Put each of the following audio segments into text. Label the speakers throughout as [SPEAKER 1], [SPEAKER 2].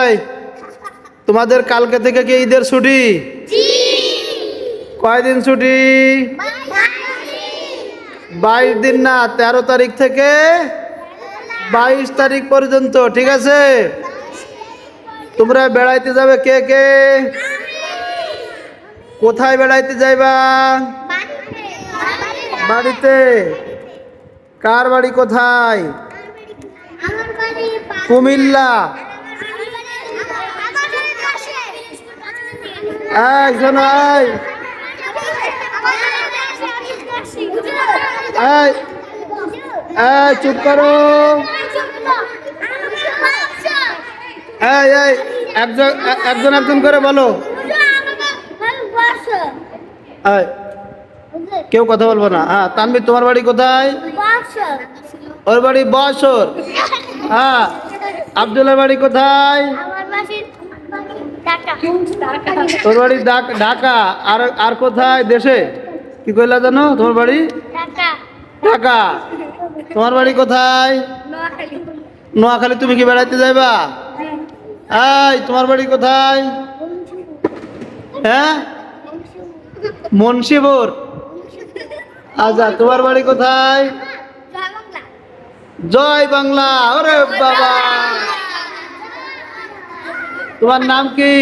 [SPEAKER 1] এই তোমাদের কালকে থেকে কি ঈদের ছুটি? কয়দিন ছুটি? বাইশ দিন না তেরো তারিখ থেকে বাইশ তারিখ পর্যন্ত ঠিক আছে? তোমরা বেড়াইতে যাবে কে কে? কোথায় বেড়াইতে যাইবা? বাড়িতে। কার বাড়ি কোথায়? কুমিল্লা। এই শোনো, এই। চুপ করো। এই একজন একজন একজন করে বলো। কেউ কথা বলব না। হ্যাঁ তানবি তোমার বাড়ি কোথায়? ওর বাড়ি বছর হ্যাঁ। আবদুল্লার বাড়ি কোথায়? তোর বাড়ি ঢাক- ঢাকা। আর আর কোথায় দেশে? কি কইলা জানো? তোমার বাড়ি? ঢাকা। তোমার বাড়ি কোথায়? নোয়াখালী। তুমি কি বেড়াইতে যাইবা? এই তোমার বাড়ি কোথায়? হ্যাঁ? মুন্সিপুর। আচ্ছা তোমার বাড়ি কোথায়? জয় বাংলা ওরে বাবা। তোমার নাম কি?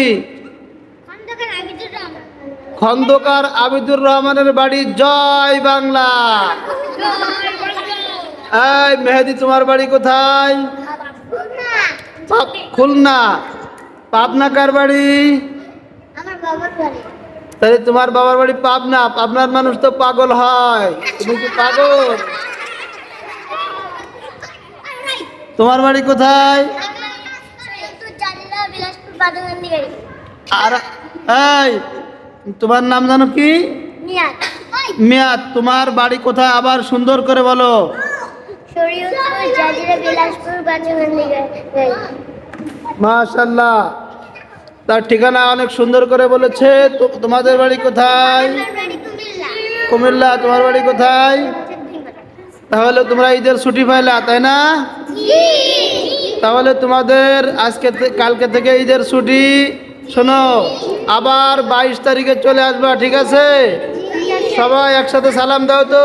[SPEAKER 1] খন্দকার আবিদুর রহমানের বাড়ি জয় বাংলা। এই মেহেদি তোমার বাড়ি কোথায়? খুলনা। পাবনা কার বাড়ি? তাহলে তোমার বাবার বাড়ি পাবনা। পাবনার মানুষ তো পাগল হয়। তুমি কি পাগল? তোমার বাড়ি কোথায়? আর এই তোমার নাম জানো কি? মিয়াদ। তোমার বাড়ি কোথায়? আবার সুন্দর করে বলো। মাশাল্লাহ। তার ঠিকানা অনেক সুন্দর করে বলেছে। তো- তোমাদের বাড়ি কোথায়? কুমিল্লা। তোমার বাড়ি কোথায়? তাহলে তোমরা ঈদের ছুটি পাইলা তাই না? তাহলে তোমাদের আজকে কালকে থেকে ঈদের ছুটি। শোনো, আবার বাইশ তারিখে চলে আসবা, ঠিক আছে? সবাই একসাথে সালাম দাও তো।